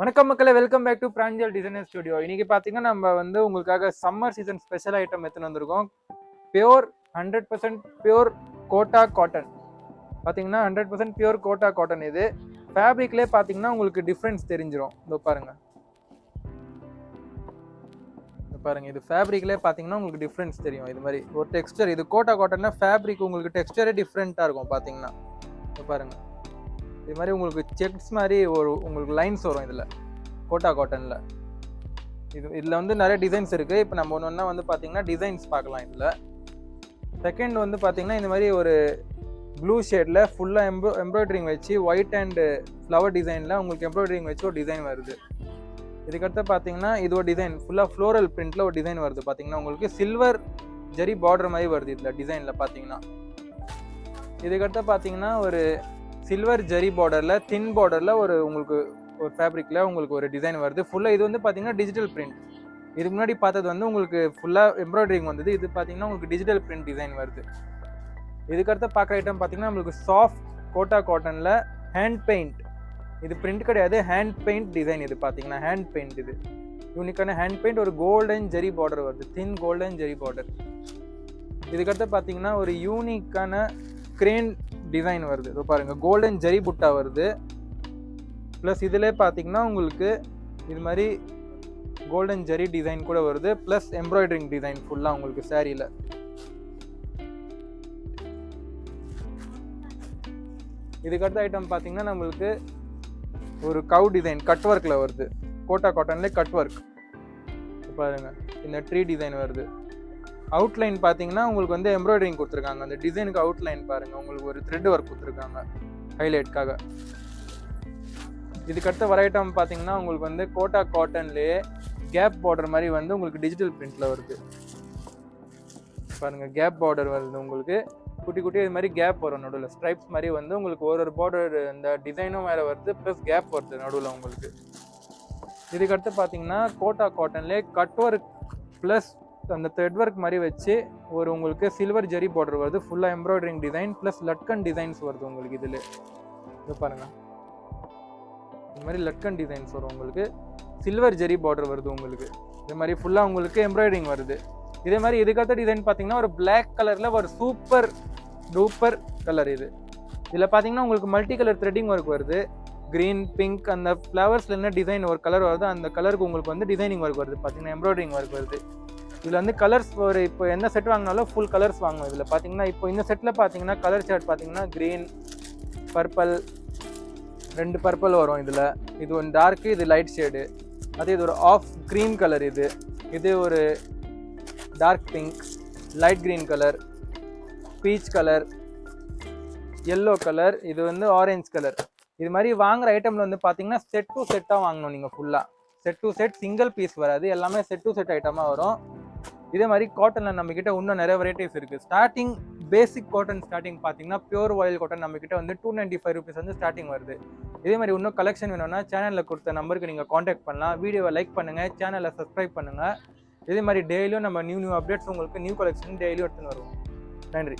வணக்கம் மக்களே welcome back to Pranjal designer studio இன்னைக்கு பார்த்தீங்கன்னா நம்ம வந்து உங்களுக்காக சம்மர் சீசன் ஸ்பெஷல் ஐட்டம் எடுத்துன்னு வந்திருக்கோம். Pure hundred percent pure Kota cotton பார்த்தீங்கன்னா hundred percent pure Kota cotton இது. ஃபேப்ரிக்லேயே பார்த்தீங்கன்னா உங்களுக்கு டிஃப்ரென்ஸ் தெரிஞ்சிரும். இதோ பாருங்க. இதோ பாருங்க இது ஃபேப்ரிக்லேயே பார்த்தீங்கன்னா உங்களுக்கு டிஃப்ரென்ஸ் தெரியும். இது மாதிரி ஒரு டெக்ஸ்டர் இது கோட்டா காட்டன்னா ஃபேப்ரிக் உங்களுக்கு டெக்ஸ்டரே டிஃப்ரெண்ட்டாக இருக்கும் பார்த்தீங்கன்னா இதோ பாருங்கள் இது மாதிரி உங்களுக்கு செக்ஸ் மாதிரி ஒரு உங்களுக்கு லைன்ஸ் வரும் இதில். கோட்டா காட்டனில் இது இதில் வந்து நிறைய டிசைன்ஸ் இருக்குது இப்போ நம்ம ஒன்று ஒன்றா வந்து பார்த்தீங்கன்னா டிசைன்ஸ் பார்க்கலாம் இதில். செகண்ட் வந்து பார்த்தீங்கன்னா இந்த மாதிரி ஒரு ப்ளூ ஷேடில் ஃபுல்லாக எம்ப்ரோ எம்ப்ராய்டரிங் வச்சு ஒயிட் அண்டு ஃப்ளவர் டிசைனில் உங்களுக்கு எம்ப்ராய்டரிங் வச்சு ஒரு டிசைன் வருது. இதுக்கடுத்து பார்த்தீங்கன்னா இது ஒரு டிசைன் ஃபுல்லாக ஃப்ளோரல் பிரிண்ட்டில் ஒரு டிசைன் வருது பார்த்தீங்கன்னா உங்களுக்கு. சில்வர் ஜெரி பார்டர் மாதிரி வருது இதில் டிசைனில் பார்த்தீங்கன்னா இதுக்கடுத்து பார்த்தீங்கன்னா ஒரு சில்வர் ஜரி பார்டரில் தின் பார்டரில் ஒரு உங்களுக்கு ஒரு ஃபேப்ரிக்கில் உங்களுக்கு ஒரு டிசைன் வருது. ஃபுல்லாக இது வந்து பார்த்தீங்கன்னா டிஜிட்டல் பிரிண்ட் இதுக்கு முன்னாடி பார்த்தது வந்து உங்களுக்கு ஃபுல்லாக எம்ப்ராய்டரிங் வந்தது. இது பார்த்தீங்கன்னா உங்களுக்கு டிஜிட்டல் பிரிண்ட் டிசைன் வருது. இதுக்கடுத்து பார்க்குற ஐட்டம் பார்த்தீங்கன்னா உங்களுக்கு சாஃப்ட் கோட்டா காட்டனில் ஹேண்ட் பெயிண்ட் இது பிரிண்ட் கிடையாது ஹேண்ட் பெயிண்ட் டிசைன் இது பார்த்தீங்கன்னா ஹேண்ட் பெயிண்ட் இது. யூனிக்கான ஹேண்ட் பெயிண்ட் ஒரு கோல்டன் ஜெரி பார்டர் வருது. தின் கோல்டன் ஜெரி பார்டர் இதுக்கடுத்து பார்த்தீங்கன்னா ஒரு யூனிக்கான கிரேன் டிசைன் வருது. இதோ பாருங்கள் கோல்டன் ஜெரி புட்டா வருது. ப்ளஸ் இதிலே பார்த்தீங்கன்னா உங்களுக்கு இது மாதிரி கோல்டன் ஜெரி டிசைன் கூட வருது. ப்ளஸ் எம்ப்ராய்டரிங் டிசைன் ஃபுல்லாக உங்களுக்கு சேரீயில் இதுக்கடுத்த ஐட்டம் பார்த்தீங்கன்னா நம்மளுக்கு ஒரு கவு டிசைன் கட் ஒர்க்கில் வருது. கோட்டா காட்டன்லேயே கட் ஒர்க் பாருங்க இந்த ட்ரீ டிசைன் வருது. அவுட்லைன் பார்த்தீங்கன்னா உங்களுக்கு வந்து எம்ப்ராய்டரிங் கொடுத்துருக்காங்க. அந்த டிசைனுக்கு அவுட்லைன் பாருங்க. உங்களுக்கு ஒரு த்ரெட் ஒர்க் கொடுத்துருக்காங்க. ஹைலைட்காக இதுக்கடுத்த வர ஐட்டம் பார்த்தீங்கன்னா உங்களுக்கு வந்து கோட்டா காட்டன்லேயே கேப் பார்டர் மாதிரி வந்து உங்களுக்கு டிஜிட்டல் பிரிண்டில் வருது. பாருங்கள் கேப் பார்டர் வருது உங்களுக்கு குட்டி குட்டி இது மாதிரி கேப் வரும் நடுவில். ஸ்ட்ரைப்ஸ் மாதிரி வந்து உங்களுக்கு ஒரு ஒரு பார்டர் இந்த டிசைனும் வேறு வருது ப்ளஸ் கேப் வருது நடுவில் உங்களுக்கு. இதுக்கடுத்து பார்த்தீங்கன்னா கோட்டா காட்டன்லேயே கட் ஒர்க் ப்ளஸ் அந்த த்ரெட் ஒர்க் மாதிரி வச்சு ஒரு உங்களுக்கு சில்வர் ஜெரி பார்டர் வருது. ஃபுல்லாக embroidering design plus latkan designs வருது உங்களுக்கு இதில். இது பாருங்கள் இந்த மாதிரி லட்கன் டிசைன்ஸ் வரும் உங்களுக்கு. சில்வர் ஜெரி பார்டர் வருது உங்களுக்கு. இது மாதிரி ஃபுல்லாக உங்களுக்கு எம்ப்ராய்டரிங் வருது. இதே மாதிரி இதுக்கடுத்த டிசைன் பார்த்தீங்கன்னா ஒரு பிளாக் கலரில் ஒரு சூப்பர் டூப்பர் கலர் இது. இதில் பார்த்தீங்கன்னா உங்களுக்கு மல்டி கலர் த்ரெட்டிங் ஒர்க் வருது. க்ரீன் பிங்க் அந்த ஃப்ளவர்ஸில் என்ன டிசைன் ஒரு கலர் வருது அந்த கலருக்கு உங்களுக்கு வந்து டிசைனிங் ஒர்க் வருது. பார்த்தீங்கன்னா எம்ப்ராய்டரிங் ஒர்க் வருது. இதில் வந்து கலர்ஸ் ஒரு இப்போ என்ன செட் வாங்கினாலும் ஃபுல் கலர்ஸ் வாங்குவோம் இதில். பார்த்தீங்கன்னா இப்போ இந்த செட்டில் பார்த்தீங்கன்னா கலர் ஷர்ட் பார்த்தீங்கன்னா க்ரீன் பர்பிள் ரெண்டு பர்பிள் வரும் இதில். இது ஒன்று டார்க்கு இது லைட் ஷேடு அதே இது ஒரு ஆஃப் க்ரீன் கலர் இது. இது ஒரு dark pink light green colour peach colour yellow colour இது வந்து ஆரஞ்ச் கலர் இது மாதிரி வாங்குகிற ஐட்டமில் வந்து பார்த்தீங்கன்னா செட் டு செட்டாக வாங்கணும் நீங்கள் ஃபுல்லாக set to set single piece வராது. எல்லாமே செட் டு செட் ஐட்டமாக வரும். இதே மாதிரி காட்டனில் நம்மக்கிட்ட இன்னும் நிறைய வெரைட்டிஸ் இருக்குது ஸ்டார்டிங் பேசிக் காட்டன் ஸ்டார்டிங் பார்த்தீங்கன்னா பியூர் ஆயில் காட்டன் நம்மக்கிட்ட வந்து டூ நைன்ட்டி ஃபைவ் ருபீஸ் வந்து ஸ்டார்டிங் வருது. இதே மாதிரி இன்னும் கலெக்ஷன் வேணும்னா சேனலில் கொடுத்த நம்பருக்கு நீங்கள் காண்டாக்ட் பண்ணலாம். வீடியோவை லைக் பண்ணுங்கள் சேனலை சப்ஸ்கிரைப் பண்ணுங்கள் இதே மாதிரி டெய்லியும் நம்ம நியூ நியூ அப்டேட்ஸ் உங்களுக்கு நியூ கலெக்ஷன் டெய்லியும் எடுத்துன்னு வருவோம். நன்றி.